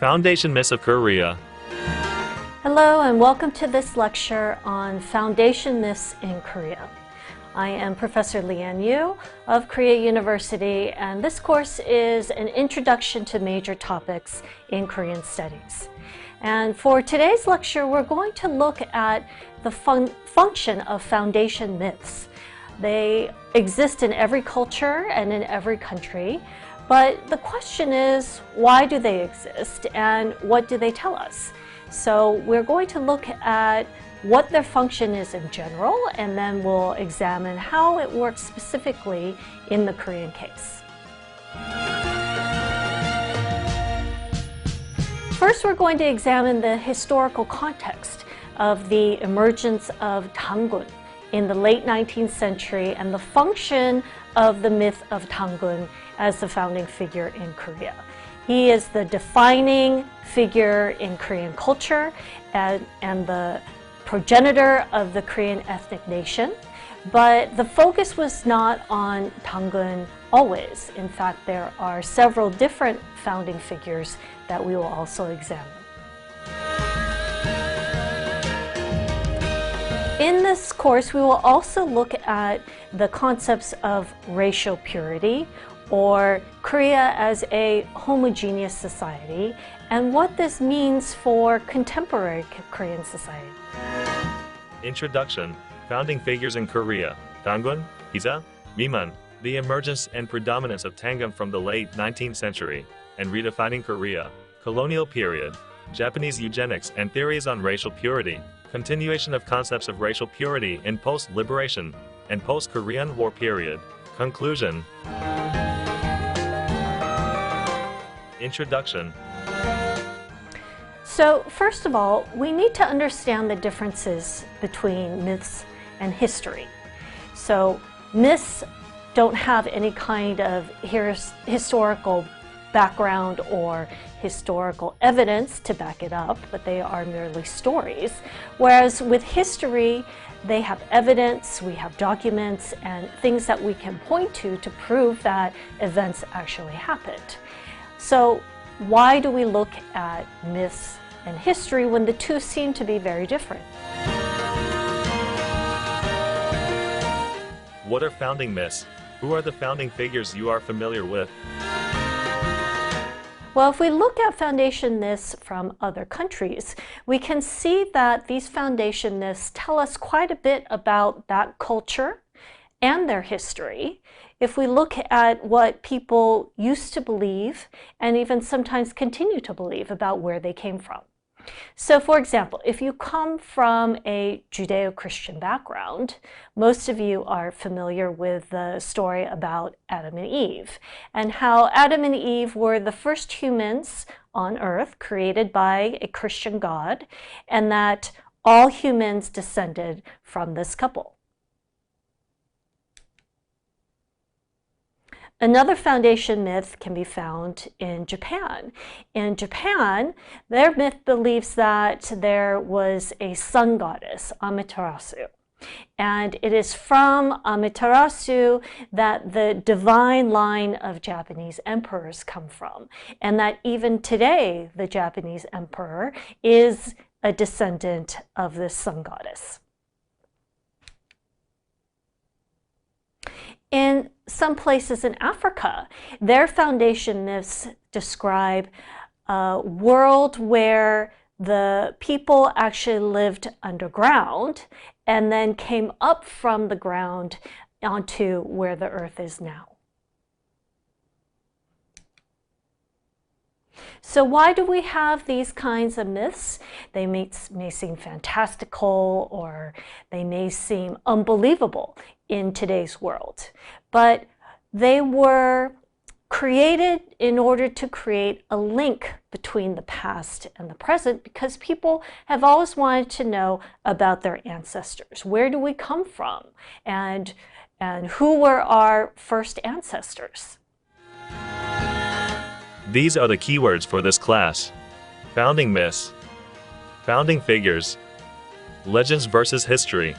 Foundation Myths of Korea. Hello and welcome to this lecture on Foundation Myths in Korea. I am Professor Leanne Yu of Korea University and this course is an introduction to major topics in Korean studies. And for today's lecture, we're going to look at the fun function of foundation myths. They exist in every culture and in every country, but the question is, why do they exist and what do they tell us? So we're going to look at what their function is in general, and then we'll examine how it works specifically in the Korean case. First, we're going to examine the historical context of the emergence of Tangun in the late 19th century and the function of the myth of Tangun as the founding figure in Korea. He is the defining figure in Korean culture and, and the progenitor of the Korean ethnic nation. But the focus was not on Tangun always. In fact, there are several different founding figures that we will also examine. In this course, we will also look at the concepts of racial purity or Korea as a homogeneous society and what this means for contemporary Korean society. Introduction Founding Figures in Korea Tangun, Hisa, Miman, the emergence and predominance of Tangun from the late 19th century, and redefining Korea, colonial period, Japanese eugenics and theories on racial purity, continuation of concepts of racial purity in post-liberation and post-Korean War period. Conclusion Introduction So first of all, we need to understand the differences between myths and history. So myths don't have any kind of historical background or historical evidence to back it up, but they are merely stories. Whereas with history, they have evidence, we have documents, and things that we can point to to prove that events actually happened. So why do we look at myths and history when the two seem to be very different? What are founding myths? Who are the founding figures you are familiar with? Well, if we look at foundation myths from other countries, we can see that these foundation myths tell us quite a bit about that culture and their history. If we look at what people used to believe and even sometimes continue to believe about where they came from. So for example, if you come from a Judeo-Christian background, most of you are familiar with the story about Adam and Eve and how Adam and Eve were the first humans on earth created by a Christian God and that all humans descended from this couple. Another foundation myth can be found in Japan. In Japan, their myth believes that there was a sun goddess, Amaterasu. And it is from Amaterasu that the divine line of Japanese emperors come from. And that even today, the Japanese emperor is a descendant of this sun goddess. In some places in Africa, their foundation myths describe a world where the people actually lived underground and then came up from the ground onto where the earth is now. So why do we have these kinds of myths? They may, may seem fantastical or they may seem unbelievable in today's world. But they were created in order to create a link between the past and the present because people have always wanted to know about their ancestors. Where do we come from? And, and who were our first ancestors? These are the keywords for this class. Founding myths, founding figures, legends versus history.